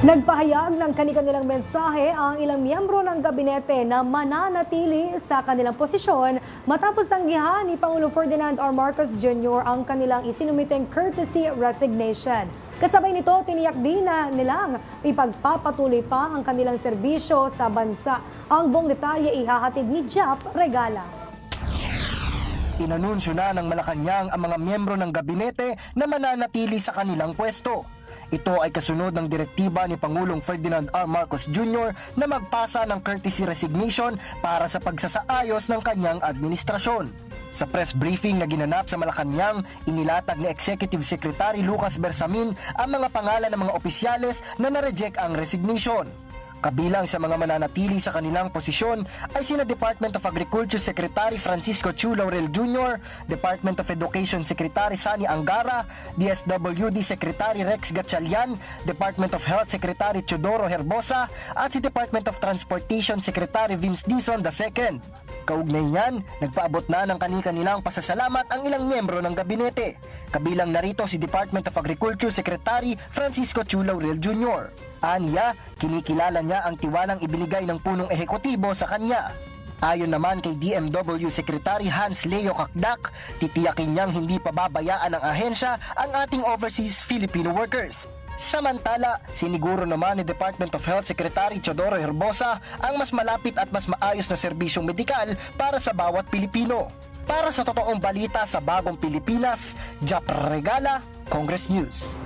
Nagpahayag ng kanilang mensahe ang ilang miyembro ng gabinete na mananatili sa kanilang posisyon matapos tanggihan ni Pangulo Ferdinand R. Marcos Jr. ang kanilang isinumiteng courtesy resignation. Kasabay nito, tiniyak din na nilang ipagpapatuloy pa ang kanilang serbisyo sa bansa. Ang buong detalye ihahatid ni Jap Regala. Inanunsyo na ng Malacanang ang mga miyembro ng gabinete na mananatili sa kanilang pwesto. Ito ay kasunod ng direktiba ni Pangulong Ferdinand R. Marcos Jr. na magpasa ng courtesy resignation para sa pagsasaayos ng kanyang administrasyon. Sa press briefing na ginanap sa Malacanang, inilatag ni Executive Secretary Lucas Bersamin ang mga pangalan ng mga opisyales na na-reject ang resignation. Kabilang sa mga mananatili sa kanilang posisyon ay sina Department of Agriculture Secretary Francisco Chu Laurel Jr., Department of Education Secretary Sani Angara, DSWD Secretary Rex Gatchalian, Department of Health Secretary Teodoro Herbosa, at si Department of Transportation Secretary Vince Dizon II. Kaugnay niyan, nagpaabot na ng kani-kanilang pasasalamat ang ilang miyembro ng gabinete. Kabilang narito si Department of Agriculture Secretary Francisco Chu Laurel Jr. Anya, kinikilala niya ang tiwalang ibinigay ng punong ehekutibo sa kanya. Ayon naman kay DMW Secretary Hans Leo Kakdak, titiyakin niyang hindi pababayaan ng ahensya ang ating overseas Filipino workers. Samantala, siniguro naman ni Department of Health Secretary Teodoro Herbosa ang mas malapit at mas maayos na serbisyong medikal para sa bawat Pilipino. Para sa totoong balita sa bagong Pilipinas, Jap Regala, Congress News.